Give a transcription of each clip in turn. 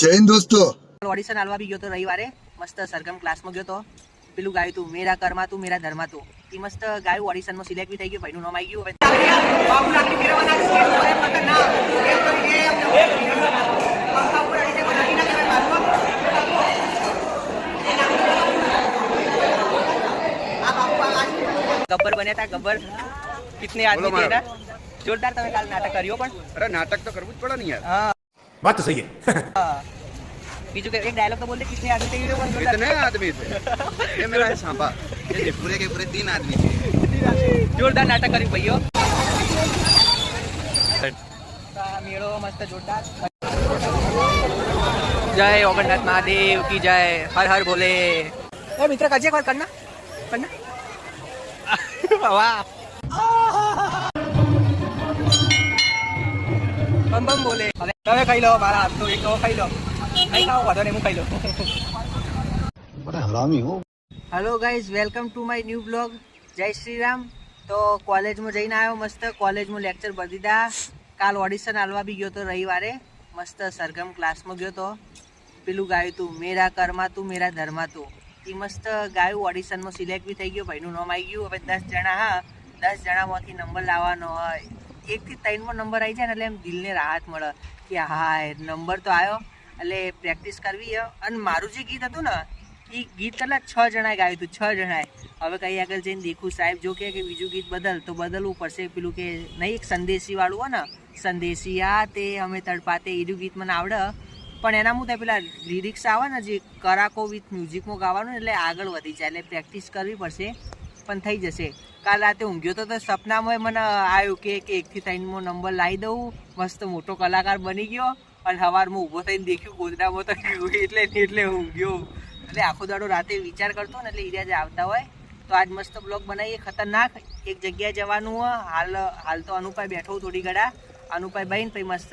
જય હિન્દ દોસ્તો. ઓડિશન આલવા બી ગયો તો રવિવારે. મસ્ત સરગમ ક્લાસમાં ગયો તો. પેલું ગાયું તું મેરા કર્મા તું મેરા ધર્મા તું. એ મસ્ત ગાયું ઓડિશનમાં સિલેક્ટ બી થઈ ગયું ભાઈનું નામ આવી ગયું. ગબ્બર બન્યા હતા ગબ્બર. કિતને આદમી જોરદાર તમે કાલ નાટક કર્યો પણ. અરે નાટક તો કરવું જ પડે ને યાર. बात तो सही है હા. બીજું કે એક ડાયલોગ તો બોલ દે કિતને આદમી થે હીરો પણ જોરદાર. कितने आदमी थे ये मेरा है सांपा ये पूरे के पूरे तीन आदमी थे જોરદાર નાટક કર્યું ભાઈઓ આ મેળો મસ્ત જોરદાર જય ઓગણનાથ મહાદેવ કી જય હર હર ભોલે એ મિત્ર કરજે કોલ કરના કરના વાહ બમ બમ બોલે. હવે તમે ખાઈ લો મારા હાથ તો એક તો ખાઈ લો. ખાઈ ખાઓ વાંધો નહીં હું ખાઈ લો બડા હરામી હો. Hello guys welcome to my new blog જય શ્રી રામ. તો કોલેજમાં જઈને આવ્યો મસ્ત. કોલેજમાં લેક્ચર ભરી દીધા કાલ ઓડિશન આલવા બી ગયો તો રવિવારે. મસ્ત સરગમ ક્લાસમાં ગયો તો. પેલું ગાયું તું મેરા કર્મા તું મેરા ધર્મા તું. એ મસ્ત ગાયું ઓડિશનમાં સિલેક્ટ બી થઈ ગયું ભાઈનું નામ આવી ગયું. હવે દસ જણા હા દસ જણામાંથી નંબર લાવવાનો હોય. એકથી ત્રણમો નંબર આવી જાય ને એટલે એમ દિલને રાહત મળે કે હા નંબર તો આવ્યો એટલે પ્રેક્ટિસ કરવી અને મારું જે ગીત હતું ને એ ગીત એટલે છ જણાએ ગાયું હતું, છ જણાએ. હવે કઈ આગળ જઈને દેખું, સાહેબ જો કે બીજું ગીત બદલ, તો બદલવું પડશે. પેલું કે નહીં, એક સંદેશી વાળું હોય ને સંદેશી આ તે અમે તડપાતે એનું ગીત મને આવડે. પણ એના હું પેલા લિરિક્સ આવે ને, જે કરાકો વિથ મ્યુઝિકમાં ગાવાનું એટલે આગળ વધી જાય, એટલે પ્રેક્ટિસ કરવી પડશે. પણ થઈ જશે. કાલ રાતે ઊંઘ્યો તો તો સપનામાં મને આવ્યું કે એકથી ત્રણમો નંબર લાવી દઉં. મસ્ત મોટો કલાકાર બની ગયો અને સવારમાં ઊભો થઈને દેખ્યું ગોદડામાં તો એટલે એટલે ઊંઘ્યો. એટલે આખો દાડો રાતે વિચાર કરતો ને એટલે એરિયા જ આવતા હોય. તો આજ મસ્ત બ્લોગ બનાવીએ ખતરનાક. એક જગ્યાએ જવાનું હોય. હાલ હાલ તો અનુપાય બેઠો થોડી ઘડા. અનુપાય બહીને પછી મસ્ત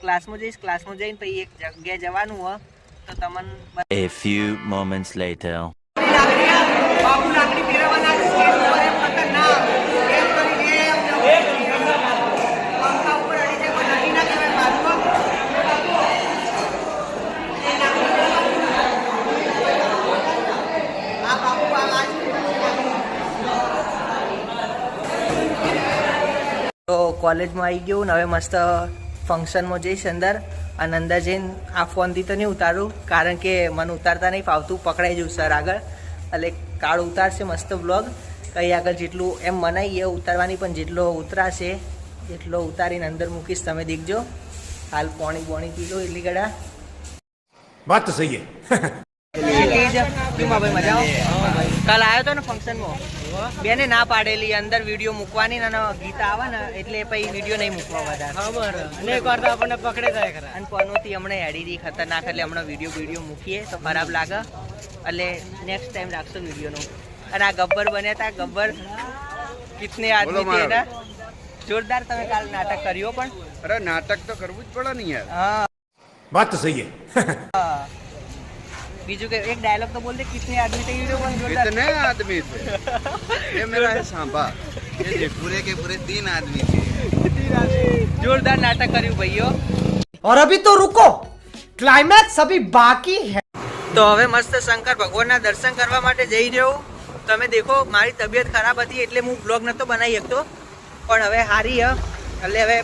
ક્લાસમાં જઈશ. ક્લાસમાં જઈને પછી એક જગ્યાએ જવાનું હોય. તો તમને A few moments later. કોલેજમાં આવી ગયું ને હવે મસ્ત ફંક્શનમાં જઈશ અંદર. અને અંદર જઈને આ ફોનથી તો નહીં ઉતારું, કારણ કે મને ઉતારતા નહીં ફાવતું. પકડાઈ જવું સર આગળ. એટલે કાળ ઉતારશે મસ્ત બ્લોગ કઈ આગળ જેટલું એમ મનાઈએ ઉતારવાની પણ જેટલો ઉતરાશે, એટલો ઉતારીને અંદર મૂકીશ તમે દેખજો. હાલ પોણી બોણી પી એટલી ગળા કાલ આવ્યો હતો ને ફંક્શનમાં બેને ના પાડેલી અંદર વીડિયો મૂકવાની અને ગીત આવે ને એટલે પછી વીડિયો નહીં મૂકવા બધા અને આપણને પકડે જાય ખરા. અને કોનોથી હમણાં એડીડી ખતરનાક એટલે હમણાં વીડિયો વીડિયો મૂકીએ તો ખરાબ લાગે. એટલે નેક્સ્ટ ટાઈમ રાખશો વિડીયોનો અને આ ગબ્બર બન્યા હતા ગબ્બર કિતને આદમી એના? જોરદાર તમે કાલ નાટક કર્યો પણ. અરે નાટક તો કરવું જ પડે ને યાર. હા. વાત સહી હે. બીજું કે એક ડાયલોગ તો બોલ દે કિતને આદમી થે હીરો પણ જોરદાર कितने आदमी थे ये मेरा है सांपा ये पूरे के पूरे तीन आदमी थे જોરદાર નાટક કર્યું ભાઈઓ और अभी तो रुको क्लाइमैक्स अभी बाकी है તો હવે મસ્ત શંકર ભગવાનના દર્શન કરવા માટે જઈ રહ્યો છું. તમે દેખો મારી તબિયત ખરાબ હતી એટલે હું બ્લોગ નહોતો બનાવી શકતો પણ હવે સારી હ એટલે હવે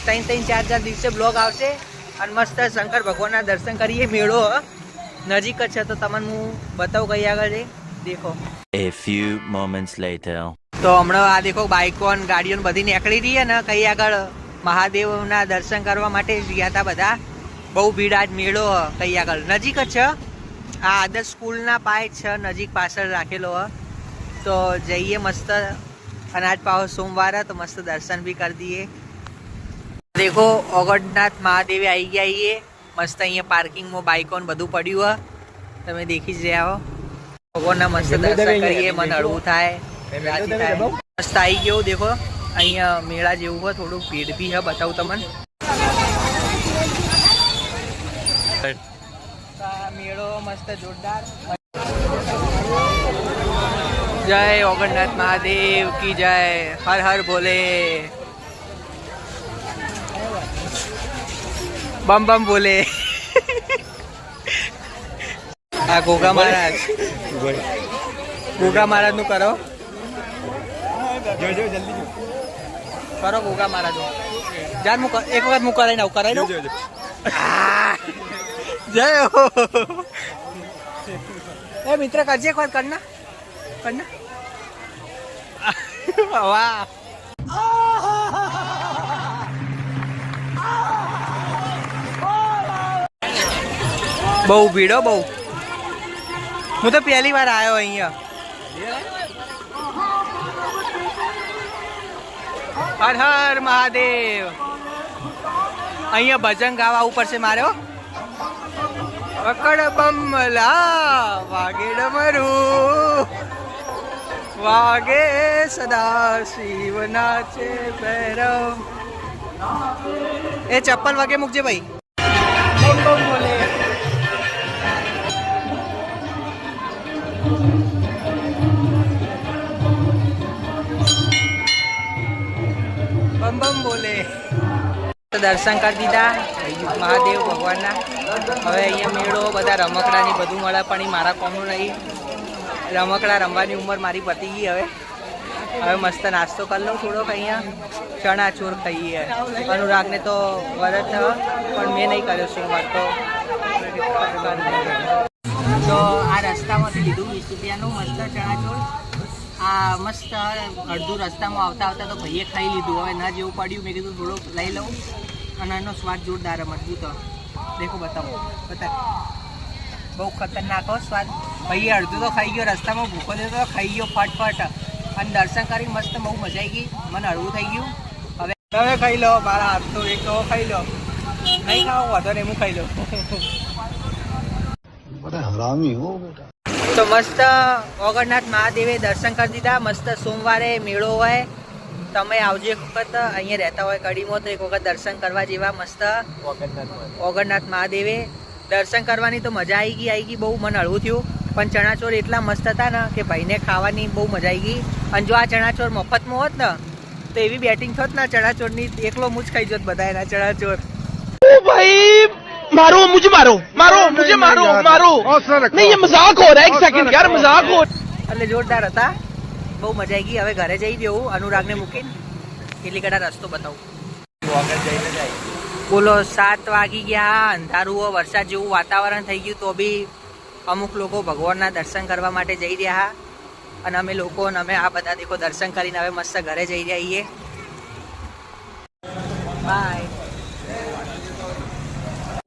ત્રણ ત્રણ ચાર ચાર દિવસે બ્લોગ આવશે અને મસ્ત શંકર ભગવાનના દર્શન કરીએ મેળો હ નજીક જ છે તો તમને હું બતાવું કઈ આગળ છે દેખો. A few moments later. તો હમણાં આ દેખો બાઇકો અને ગાડીઓ બધી નીકળી રહી ને કઈ આગળ મહાદેવના દર્શન કરવા માટે ગયા હતા બધા. બહુ ભીડ આજ મેળો કઈ આગળ. નજીક જ છે. આ આદર્શ સ્કૂલના પાય છે નજીક પાછળ રાખેલો તો જઈએ મસ્ત. અનાજ પાવ સોમવાર તો મસ્ત દર્શન બી કરી દઈએ. દેખો ઓગણનાથ મહાદેવે આવી ગયા મસ્ત અહીંયા પાર્કિંગમાં બાઇકો ને બધું પડ્યું હ. તમે દેખી જ રહ્યા હો. ભગવાનના મસ્ત દર્શન કરીએ મન હળવું થાય. મસ્ત આવી ગયો દેખો. અહીંયા મેળા જેવું હોય થોડું ભીડ બી હે બતાવું તમને. મેળો મસ્ત જોરદાર. જય ઓગણનાથ મહાદેવ કી જય. હર હર ભોલે. બમ બમ બોલે. આ ગોગા મહારાજ. ગોગા મહારાજનું કરો. કરો ગોગા મહારાજ જાન હું એક વખત હું કરાઈ નાઉં કરાઈ નાઉં આ! જય હો. એ મિત્ર કરજે એક વાર કરના. કરના. વાહ. બહુ ભીડો બહુ. હું તો પહેલી વાર આવ્યો અહીંયા. હર હર મહાદેવ. અહીંયા ભજન ગાવા ઉપર છે મારો પકડ બમલા વાગે ડમરું વાગે સદા શિવ નાચે ભૈરવ. એ ચપ્પલ વાગે મૂકજે ભાઈ. બમ બમ બોલે. દર્શન કરી દીધા. મહાદેવ ભગવાનના. હવે અહીંયા મેળો, બધા રમકડાની બધું મળે, પણ મારા કોમનું નહીં. રમકડા રમવાની ઉંમર મારી પતી ગઈ હવે. હવે મસ્ત નાસ્તો કરી લઉં થોડોક અહીંયા. ચણા ચોર ખાઈએ. અનુરાગને તો વરત પણ મેં નહીં કર્યો સોમવાર તો. તો આ રસ્તામાંથી લીધું. વીસ રૂપિયાનું મસ્ત ચણાચોળ. આ મસ્ત અડધું રસ્તામાં આવતા આવતા તો ભાઈએ ખાઈ લીધું. હવે ના જેવું પડ્યું. મેં કીધું થોડુંક લઈ લઉં. અને એનો સ્વાદ જોરદાર, મજબૂત. દેખો બતાવો. બતા બહુ ખતરનાક સ્વાદ. ભાઈએ અડધું તો ખાઈ ગયો. રસ્તામાં ભૂખો થયો તો ખાઈ ગયો ફટફટ. અને દર્શન કરી મસ્ત બહુ મજા આવી ગઈ. મને હળવું થઈ ગયું. હવે તમે ખાઈ લો. મારા હાથ તો એક ખાઈ લો. નહીં ખાઓ વધો ને હું ખાઈ લઉં. બધા હરામી હો બેટા. તો મસ્ત ઓગણનાથ મહાદેવે દર્શન કરી દીધા. મસ્ત સોમવારે મેળો હોય. તમે આવજો એક વખત. અહીંયા રહેતા હોય કડીમાં તો એક વખત દર્શન કરવા જેવા મસ્ત ઓગણનાથ મહાદેવે. દર્શન કરવાની તો મજા આવી ગઈ આવી ગઈ બહુ મન હળવું થયું. પણ ચણાચોર એટલા મસ્ત હતા ને કે ભાઈને ખાવાની બહુ મજા આવી ગઈ. અને જો આ ચણાચોર મફતમાં હોત ને તો એવી બેટિંગ થોત ને ચણાચોરની એકલો મૂજ ખાઈ જોત બધા એના ચણાચોર ભાઈ! मारो मुझे मारो मारो मुझे मारो मारो नहीं ये मजाक हो रहा है एक सेकंड यार मजाक हो એટલે જોરદાર હતા બહુ મજા આવી ગઈ હવે ઘરે જઈ દેવું અનુરાગને મૂકીને કેટલી કડા રસ્તો બતાવું બોલો સાત વાગી ગયા અંધારું હો, વરસાદ જેવું વાતાવરણ થઈ ગયું તો બી અમુક લોકો ભગવાનના દર્શન કરવા માટે જઈ રહ્યા અને અમે લોકો અને અમે આ બધા દેખો દર્શન કરીને હવે મસ્ત ઘરે જઈ રહ્યા છીએ બાય